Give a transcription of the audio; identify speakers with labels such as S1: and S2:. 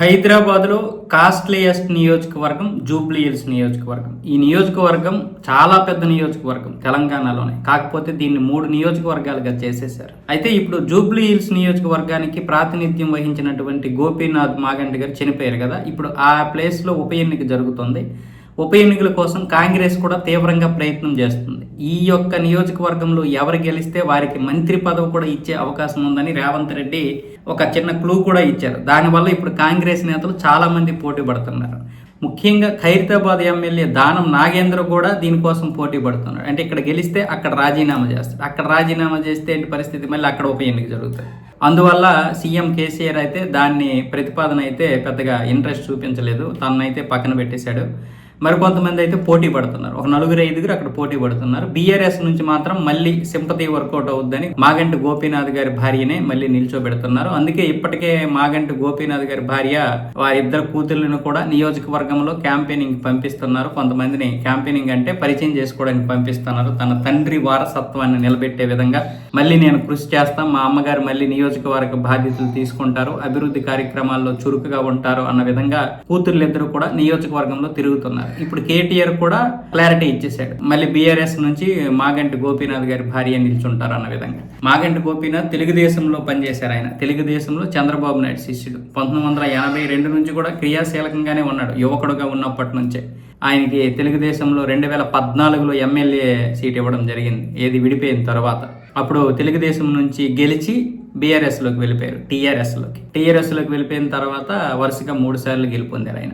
S1: హైదరాబాద్లో కాస్ట్లీయెస్ట్ నియోజకవర్గం Jubilee hills నియోజకవర్గం. ఈ నియోజకవర్గం చాలా పెద్ద నియోజకవర్గం తెలంగాణలోనే. కాకపోతే దీన్ని మూడు నియోజకవర్గాలుగా చేసేశారు. అయితే ఇప్పుడు జూబ్లీ హిల్స్ నియోజకవర్గానికి ప్రాతినిధ్యం వహించినటువంటి గోపీనాథ్ మాగంటి గారు చనిపోయారు కదా. ఇప్పుడు ఆ ప్లేస్లో ఉప ఎన్నిక జరుగుతుంది. ఉప ఎన్నికల కోసం కాంగ్రెస్ కూడా తీవ్రంగా ప్రయత్నం చేస్తుంది. ఈ యొక్క నియోజకవర్గంలో ఎవరు గెలిస్తే వారికి మంత్రి పదవి కూడా ఇచ్చే అవకాశం ఉందని రేవంత్ రెడ్డి ఒక చిన్న క్లూ కూడా ఇచ్చారు. దానివల్ల ఇప్పుడు కాంగ్రెస్ నేతలు చాలామంది పోటీ పడుతున్నారు. ముఖ్యంగా ఖైరతాబాద్ ఎమ్మెల్యే దానం నాగేంద్ర కూడా దీనికోసం పోటీ పడుతున్నాడు అంటే ఇక్కడ గెలిస్తే అక్కడ రాజీనామా చేస్తాడు అక్కడ రాజీనామా చేస్తే ఏంటి పరిస్థితి? మళ్ళీ అక్కడ ఉప ఎన్నిక జరుగుతుంది. అందువల్ల సీఎం కేసీఆర్ అయితే దాన్ని ప్రతిపాదన అయితే పెద్దగా ఇంట్రెస్ట్ చూపించలేదు. తనైతే పక్కన పెట్టేశాడు. మరికొంతమంది అయితే పోటీ పడుతున్నారు. ఒక నలుగురు ఐదుగురు అక్కడ పోటీ పడుతున్నారు. బీఆర్ఎస్ నుంచి మాత్రం మళ్ళీ సింపతి వర్కౌట్ అవుద్దని మాగంటి గోపీనాథ్ గారి భార్యనే మళ్ళీ నిల్చోబెడుతున్నారు. అందుకే ఇప్పటికే మాగంటి గోపీనాథ్ గారి భార్య వారిద్దరు కూతుర్లను కూడా నియోజకవర్గంలో క్యాంపెయినింగ్ పంపిస్తున్నారు. కొంతమందిని క్యాంపెయినింగ్ అంటే పరిచయం చేసుకోవడానికి పంపిస్తున్నారు. తన తండ్రి వారసత్వాన్ని నిలబెట్టే విధంగా మళ్ళీ నేను కృషి చేస్తాం మా అమ్మగారు మళ్ళీ నియోజకవర్గ బాధ్యతలు తీసుకుంటారు అభివృద్ధి కార్యక్రమాల్లో చురుకుగా ఉంటారు అన్న విధంగా కూతుర్లిద్దరూ కూడా నియోజకవర్గంలో తిరుగుతున్నారు. ఇప్పుడు కేటీఆర్ కూడా క్లారిటీ ఇచ్చేసాడు మళ్ళీ బీఆర్ఎస్ నుంచి మాగంటి గోపీనాథ్ గారి భార్య నిల్చుంటారు అన్న విధంగా. మాగంటి గోపీనాథ్ తెలుగుదేశంలో పనిచేశారు ఆయన. తెలుగుదేశంలో చంద్రబాబు నాయుడు శిష్యుడు. పంతొమ్మిది వందల ఎనభై రెండు నుంచి కూడా క్రియాశీలకంగానే ఉన్నాడు. యువకుడుగా ఉన్నప్పటి నుంచే. ఆయనకి తెలుగుదేశంలో రెండు వేల పద్నాలుగులో ఎమ్మెల్యే సీట్ ఇవ్వడం జరిగింది. ఏది విడిపోయిన తర్వాత. అప్పుడు తెలుగుదేశం నుంచి గెలిచి బీఆర్ఎస్లోకి వెళ్ళిపోయారు. టీఆర్ఎస్లోకి టీఆర్ఎస్లోకి వెళ్ళిపోయిన తర్వాత వరుసగా మూడు సార్లు గెలుపొందారు ఆయన.